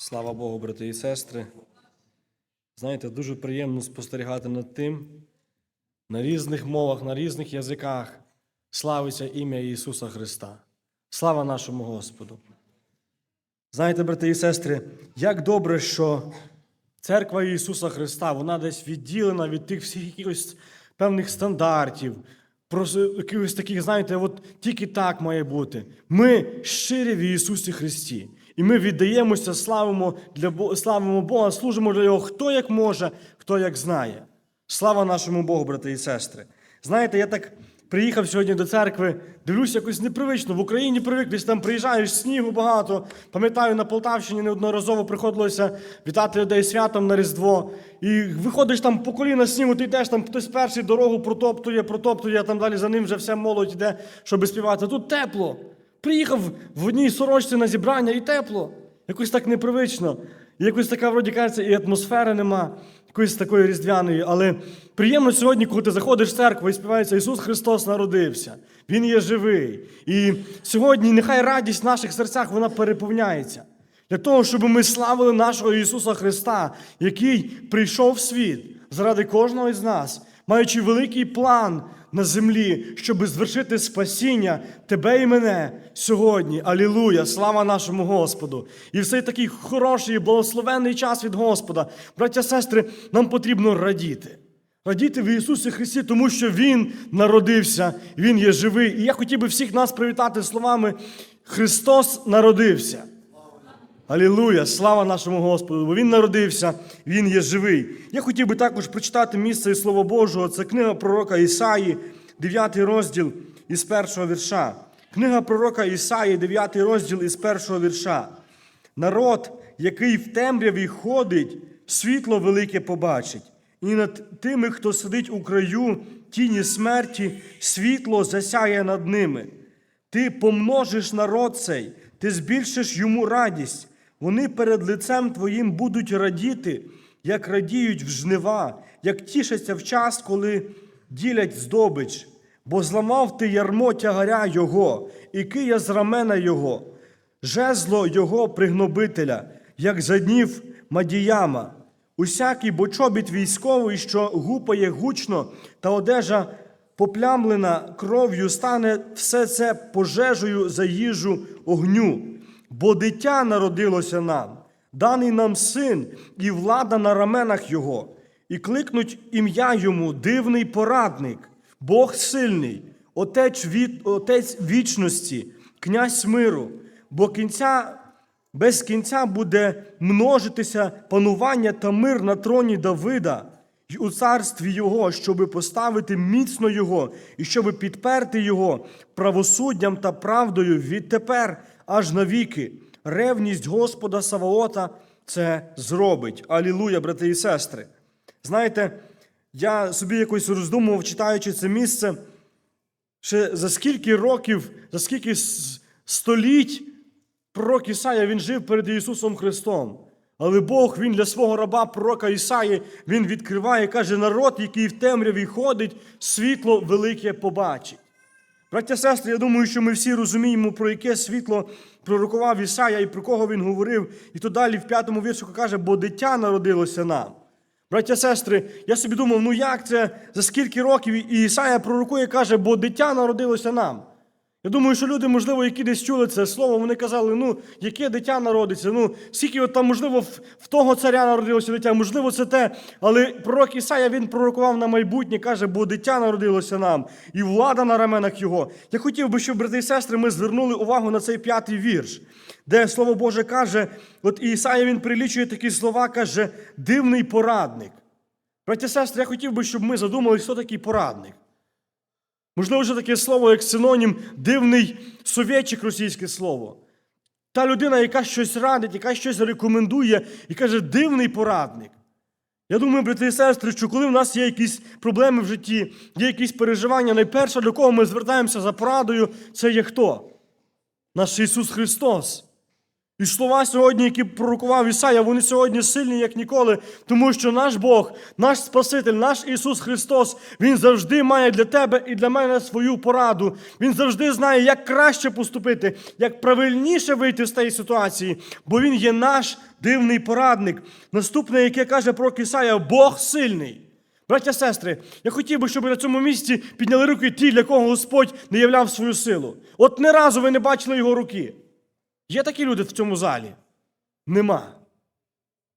Слава Богу, брати і сестри. Знаєте, дуже приємно спостерігати над тим, на різних мовах, на різних язиках славиться ім'я Ісуса Христа. Слава нашому Господу. Знаєте, брати і сестри, як добре, що церква Ісуса Христа, вона десь відділена від тих всіх якихось певних стандартів, якихось таких, знаєте, от тільки так має бути. Ми щирі в Ісусі Христі. І ми віддаємося, славимо, для, славимо Бога, служимо для Його, хто як може, хто як знає. Слава нашому Богу, брати і сестри. Знаєте, я так приїхав сьогодні до церкви, дивлюся якось непривично. В Україні привик, десь там приїжджаєш, снігу багато. Пам'ятаю, на Полтавщині неодноразово приходилося вітати людей святом на Різдво. І виходиш там по коліна снігу, ти йдеш, там хтось перший дорогу протоптує, протоптує, а там далі за ним вже вся молодь йде, щоб співати. Тут тепло. Приїхав в одній сорочці на зібрання і тепло. Якось так непривично. Якось така, вроді кажеться, і атмосфери нема, якоїсь такої різдвяної. Але приємно сьогодні, коли ти заходиш в церкву і співається Ісус Христос народився. Він є живий. І сьогодні нехай радість в наших серцях вона переповняється. Для того, щоб ми славили нашого Ісуса Христа, який прийшов в світ заради кожного із нас, маючи великий план на землі, щоб звершити спасіння тебе і мене сьогодні. Алілуя! Слава нашому Господу! І в цей такий хороший, благословенний час від Господа, браття сестри, нам потрібно радіти. Радіти в Ісусі Христі, тому що Він народився, Він є живий. І я хотів би всіх нас привітати словами Христос народився. Алілуя! Слава нашому Господу! Бо Він народився, Він є живий. Я хотів би також прочитати місце із Слова Божого. Це книга пророка Ісаї, 9 розділ із першого вірша. Книга пророка Ісаї, 9 розділ із першого вірша. Народ, який в темряві ходить, світло велике побачить. І над тими, хто сидить у краю тіні смерті, світло засяє над ними. Ти помножиш народ цей, ти збільшиш йому радість. Вони перед лицем твоїм будуть радіти, як радіють в жнива, як тішаться в час, коли ділять здобич. Бо зламав ти ярмо тягаря його, і кия з рамена його, жезло його пригнобителя, як за днів Мадіяма. Усякий бочобіт військовий, що гупає гучно, та одежа поплямлена кров'ю, стане все це пожежею за їжу огню. Бо дитя народилося нам, даний нам син, і влада на раменах його, і кликнуть ім'я йому дивний порадник, Бог сильний, Отець, від, Отець вічності, князь миру, бо кінця без кінця буде множитися панування та мир на троні Давида й у царстві Його, щоби поставити міцно Його і щоби підперти Його правосуддям та правдою відтепер аж навіки. Ревність Господа Саваота це зробить. Алілуя, брати і сестри. Знаєте, я собі якось роздумував, читаючи це місце, ще за скільки років, за скільки століть пророк Ісая він жив перед Ісусом Христом. Але Бог він для свого раба, пророка Ісаї, він відкриває, каже, народ, який в темряві ходить, світло велике побачить. Браття сестри, я думаю, що ми всі розуміємо, про яке світло пророкував Ісая і про кого він говорив. І то далі в п'ятому віршику каже, бо дитя народилося нам. Браття сестри, я собі думав, ну як це, за скільки років і Ісая пророкує, каже, бо дитя народилося нам. Я думаю, що люди, можливо, які десь чули це слово, вони казали, ну, яке дитя народиться, ну, скільки от там, можливо, в, того царя народилося дитя, можливо, це те. Але пророк Ісая, він пророкував на майбутнє, каже, бо дитя народилося нам, і влада на раменах його. Я хотів би, щоб, брати і сестри, ми звернули увагу на цей п'ятий вірш, де Слово Боже каже, от Ісая він прилічує такі слова, каже, дивний порадник. Браття і сестри, я хотів би, щоб ми задумалися, хто такий порадник. Можливо, вже таке слово, як синонім, дивний совєтчик російське слово. Та людина, яка щось радить, яка щось рекомендує і каже, дивний порадник. Я думаю, брати і сестри, що коли в нас є якісь проблеми в житті, є якісь переживання, найперше, до кого ми звертаємося за порадою, це є хто? Наш Ісус Христос. І слова сьогодні, які пророкував Ісая, вони сьогодні сильні, як ніколи, тому що наш Бог, наш Спаситель, наш Ісус Христос, Він завжди має для тебе і для мене свою пораду. Він завжди знає, як краще поступити, як правильніше вийти з тієї ситуації, бо Він є наш дивний порадник. Наступне, яке каже про Ісая, Бог сильний. Браття, сестри, я хотів би, щоб на цьому місці підняли руки ті, для кого Господь не являв свою силу. От не разу ви не бачили його руки. Є такі люди в цьому залі? Нема.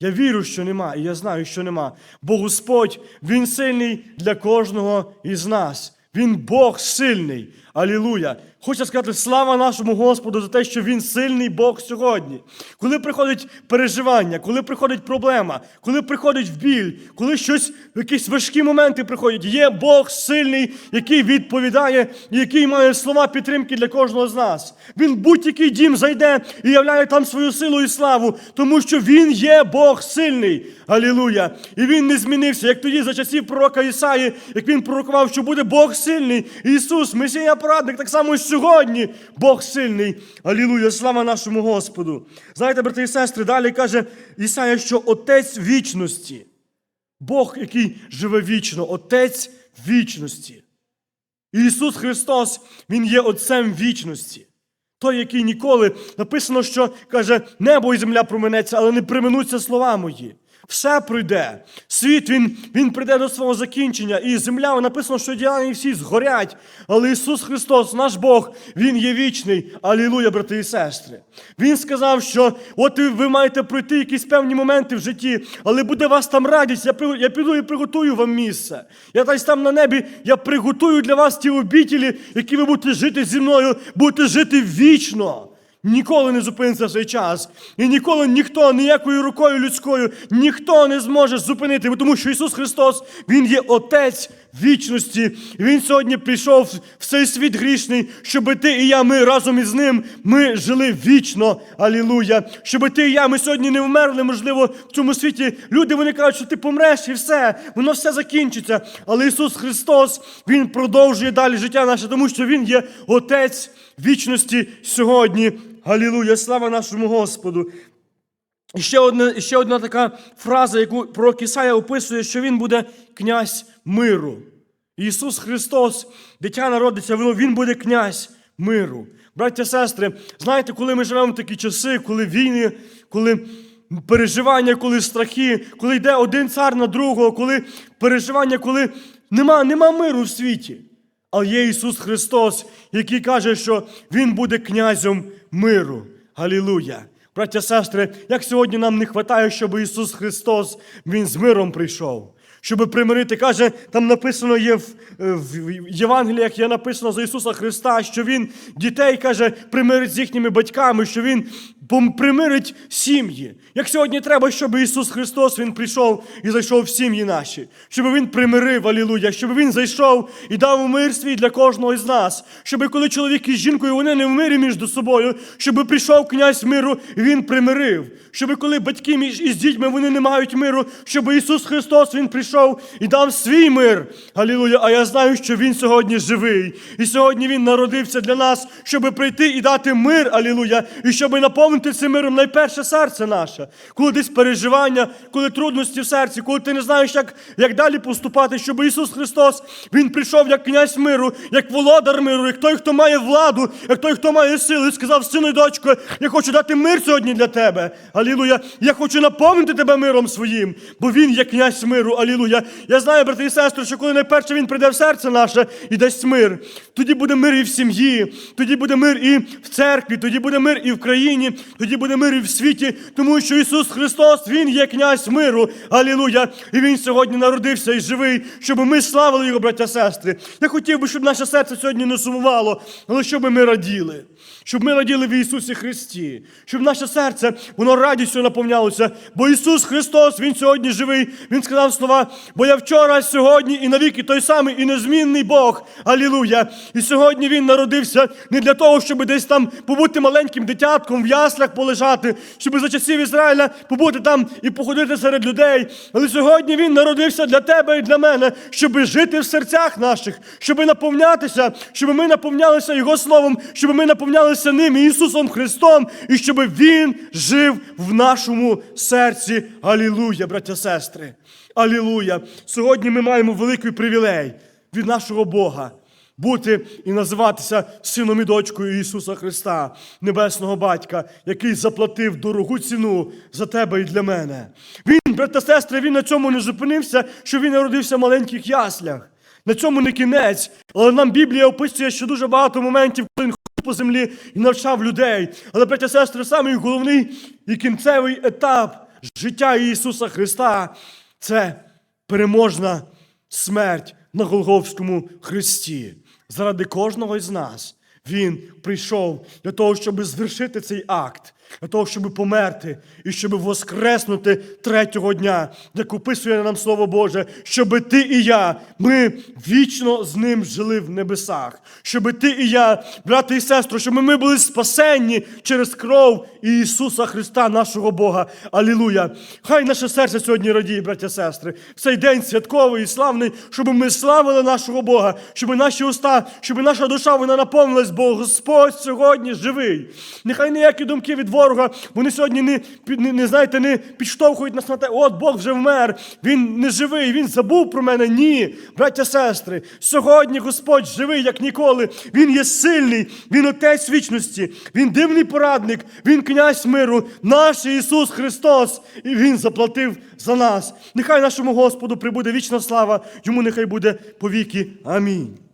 Я вірю, що нема, і я знаю, що нема. Бо Господь, Він сильний для кожного із нас. Він Бог сильний. Алілуя! Хочу сказати, слава нашому Господу за те, що Він сильний Бог сьогодні. Коли приходить переживання, коли приходить проблема, коли приходить в біль, коли щось, якісь важкі моменти приходять, є Бог сильний, який відповідає, і який має слова підтримки для кожного з нас. Він будь-який дім зайде і являє там свою силу і славу, тому що Він є Бог сильний. Алілуя! І він не змінився, як тоді за часів пророка Ісаї, як він пророкував, що буде Бог сильний. Ісус, Месія порадник, так само і сьогодні Бог сильний. Алілуя! Слава нашому Господу! Знаєте, брати і сестри, далі каже Ісая, що Отець вічності. Бог, який живе вічно, Отець вічності. Ісус Христос, Він є Отцем вічності. Той, який ніколи написано, що каже, небо і земля променеться, але не приминуться слова мої. Все пройде. Світ він, він прийде до свого закінчення. І земля написано, що діяння всі згорять. Але Ісус Христос, наш Бог, Він є вічний. Алілуя, брати і сестри. Він сказав, що от ви маєте пройти якісь певні моменти в житті, але буде вас там радість. Я, я піду і приготую вам місце. Я десь там на небі, я приготую для вас ті обітілі, які ви будете жити зі мною, будете жити вічно. Ніколи не зупиниться цей час. І ніколи ніхто, ніякою рукою людською, ніхто не зможе зупинити, тому що Ісус Христос, Він є Отець вічності. Він сьогодні прийшов в цей світ грішний, щоб ти і я, ми разом із ним, ми жили вічно. Алілуя. Щоб ти і я, ми сьогодні не вмерли, можливо, в цьому світі. Люди вони кажуть, що ти помреш і все, воно все закінчиться. Але Ісус Христос, Він продовжує далі життя наше, тому що Він є Отець вічності сьогодні. Галілуя, слава нашому Господу. Ще одна, ще одна така фраза, яку пророк Ісая описує, що він буде князь миру. Ісус Христос, дитя народиться, Він буде князь миру. Браття, сестри, знаєте, коли ми живемо в такі часи, коли війни, коли переживання, коли страхи, коли йде один цар на другого, коли переживання, коли нема, нема миру в світі. Але є Ісус Христос, який каже, що Він буде князем миру. Галілуя! Браття, сестри, як сьогодні нам не вистачає, щоб Ісус Христос Він з миром прийшов. Щоб примирити, каже, там написано є в, е, в Євангеліях, є написано за Ісуса Христа, що Він дітей каже, примирить з їхніми батьками, що Він примирить сім'ї. Як сьогодні треба, щоб Ісус Христос Він прийшов і зайшов в сім'ї наші, щоб Він примирив, алілуя, щоб Він зайшов і дав мир свій для кожного із нас, щоб коли чоловік із жінкою вони не в мирі між собою, щоб прийшов князь миру і Він примирив. Щоб коли батьки між із дітьми вони не мають миру, щоб Ісус Христос Він прийшов і дав свій мир. Алілуя. А я знаю, що Він сьогодні живий. І сьогодні Він народився для нас, щоб прийти і дати мир, алілуя, і щоб наповнити цим миром найперше серце наше. Коли десь переживання, коли трудності в серці, коли ти не знаєш, як, як далі поступати, щоб Ісус Христос Він прийшов як князь миру, як володар миру, як той, хто має владу, як той, хто має сили, сказав, сину і дочко, я хочу дати мир сьогодні для тебе. Алілуя. Я хочу наповнити тебе миром своїм, бо Він є князь миру. Алілуя. Я знаю, брати і сестри, що коли найперше Він прийде в серце наше і дасть мир, тоді буде мир і в сім'ї, тоді буде мир і в церкві, тоді буде мир і в країні, тоді буде мир і в світі, тому що Ісус Христос, Він є князь миру. Алілуя. І Він сьогодні народився і живий, щоб ми славили Його, браття сестри. Я хотів би, щоб наше серце сьогодні не сумувало, але щоб ми раділи. Щоб ми раділи в Ісусі Христі, щоб наше серце воно радістю наповнялося. Бо Ісус Христос, Він сьогодні живий. Він сказав слова, бо я вчора, сьогодні і навіки той самий і незмінний Бог. Алілуя. І сьогодні Він народився не для того, щоб десь там побути маленьким дитятком в яслах, яслях полежати, щоб за часів Ізраїля побути там і походити серед людей. Але сьогодні він народився для тебе і для мене, щоб жити в серцях наших, щоб наповнятися, щоб ми наповнялися Його Словом, щоб ми наповнялися ним, Ісусом Христом, і щоб Він жив в нашому серці. Алілуя, браття сестри. Алілуя! Сьогодні ми маємо великий привілей від нашого Бога бути і називатися сином і дочкою Ісуса Христа, Небесного Батька, який заплатив дорогу ціну за тебе і для мене. Він, брата сестри, він на цьому не зупинився, що він народився в маленьких яслях. На цьому не кінець, але нам Біблія описує, що дуже багато моментів, коли він ходив по землі і навчав людей. Але, браття сестри, самий головний і кінцевий етап життя Ісуса Христа це переможна смерть на Голговському хресті. Заради кожного із нас. Він прийшов для того, щоб звершити цей акт, для того, щоб померти і щоб воскреснути третього дня, як описує нам Слово Боже, щоб ти і я, ми вічно з ним жили в небесах, щоб ти і я, брати і сестри, щоб ми були спасенні через кров Ісуса Христа, нашого Бога. Алілуя! Хай наше серце сьогодні радіє, браття сестри, в цей день святковий і славний, щоб ми славили нашого Бога, щоб наші уста, щоб наша душа вона наповнилась, бо Господь сьогодні живий. Нехай ніякі думки від ворога, вони сьогодні не, не, не знаєте, не підштовхують нас на те, от Бог вже вмер, Він не живий, Він забув про мене. Ні, браття сестри, сьогодні Господь живий, як ніколи. Він є сильний, Він отець вічності, Він дивний порадник, Він князь миру, наш Ісус Христос, і Він заплатив за нас. Нехай нашому Господу прибуде вічна слава, йому нехай буде повіки. Амінь.